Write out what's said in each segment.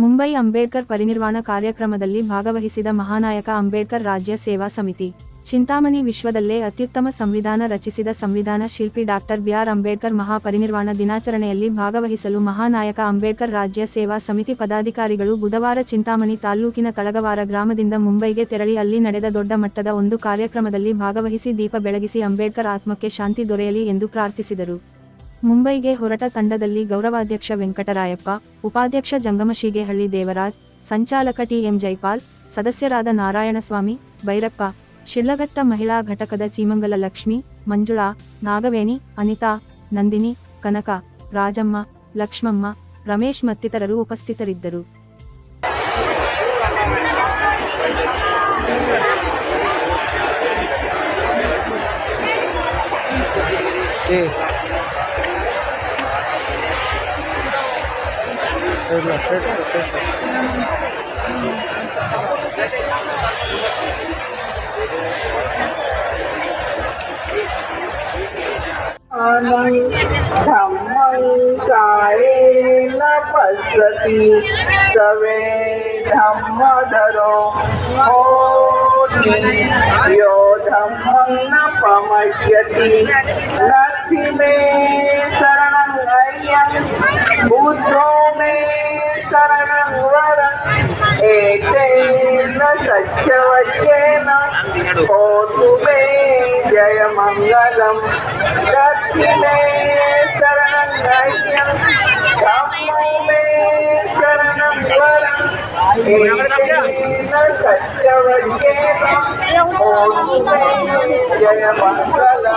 ಮುಂಬೈ ಅಂಬೇಡ್ಕರ್ ಪರಿನಿರ್ವಾಣ ಕಾರ್ಯಕ್ರಮದಲ್ಲಿ ಭಾಗವಹಿಸಿದ ಮಹಾನಾಯಕ ಅಂಬೇಡ್ಕರ್ ರಾಜ್ಯ ಸೇವಾ ಸಮಿತಿ. ಚಿಂತಾಮಣಿ ವಿಶ್ವದಲ್ಲೇ ಅತ್ಯುತ್ತಮ ಸಂವಿಧಾನ ರಚಿಸಿದ ಸಂವಿಧಾನ ಶಿಲ್ಪಿ ಡಾಕ್ಟರ್ ಬಿಆರ್ ಅಂಬೇಡ್ಕರ್ ಮಹಾಪರಿನಿರ್ವಾಣ ದಿನಾಚರಣೆಯಲ್ಲಿ ಭಾಗವಹಿಸಲು ಮಹಾನಾಯಕ ಅಂಬೇಡ್ಕರ್ ರಾಜ್ಯ ಸೇವಾ ಸಮಿತಿ ಪದಾಧಿಕಾರಿಗಳು ಬುಧವಾರ ಚಿಂತಾಮಣಿ ತಾಲ್ಲೂಕಿನ ತಳಗವಾರ ಗ್ರಾಮದಿಂದ ಮುಂಬೈಗೆ ತೆರಳಿ ಅಲ್ಲಿ ನಡೆದ ದೊಡ್ಡ ಮಟ್ಟದ ಒಂದು ಕಾರ್ಯಕ್ರಮದಲ್ಲಿ ಭಾಗವಹಿಸಿ ದೀಪ ಬೆಳಗಿಸಿ ಅಂಬೇಡ್ಕರ್ ಆತ್ಮಕ್ಕೆ ಶಾಂತಿ ದೊರೆಯಲಿ ಎಂದು ಪ್ರಾರ್ಥಿಸಿದರು. ಮುಂಬೈಗೆ ಹೊರಟ ತಂಡದಲ್ಲಿ ಗೌರವಾಧ್ಯಕ್ಷ ವೆಂಕಟರಾಯಪ್ಪ, ಉಪಾಧ್ಯಕ್ಷ ಜಂಗಮಶಿಗೇಹಳ್ಳಿ ದೇವರಾಜ್, ಸಂಚಾಲಕ ಟಿಎಂ ಜೈಪಾಲ್, ಸದಸ್ಯರಾದ ನಾರಾಯಣಸ್ವಾಮಿ, ಭೈರಪ್ಪ ಶಿಳ್ಳಘಟ್ಟ ಮಹಿಳಾ ಘಟಕದ ಚೀಮಂಗಲ ಲಕ್ಷ್ಮಿ, ಮಂಜುಳಾ, ನಾಗವೇಣಿ, ಅನಿತಾ, ನಂದಿನಿ, ಕನಕ, ರಾಜಮ್ಮ, ಲಕ್ಷ್ಮಮ್ಮ, ರಮೇಶ್ ಮತ್ತಿತರರು ಉಪಸ್ಥಿತರಿದ್ದರು. ಏ సైడ్లో సైడ్ సైడ్ अनन्तमं कायेन पश्यति सवे धम्मधरो यो धम्मं न पमश्यति नथि मे शरणं अय्यं వచ్చేనాతుమే జయ మంగళం దక్షిణే శరణం గయ్యం ధమ్మే శరణం వరం. జయ మంగళం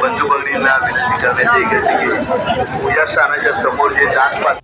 बंधू भगिनींना विनंती करण्याची एक अशी की पूजा स्थानाच्या समोर जे दान पात्र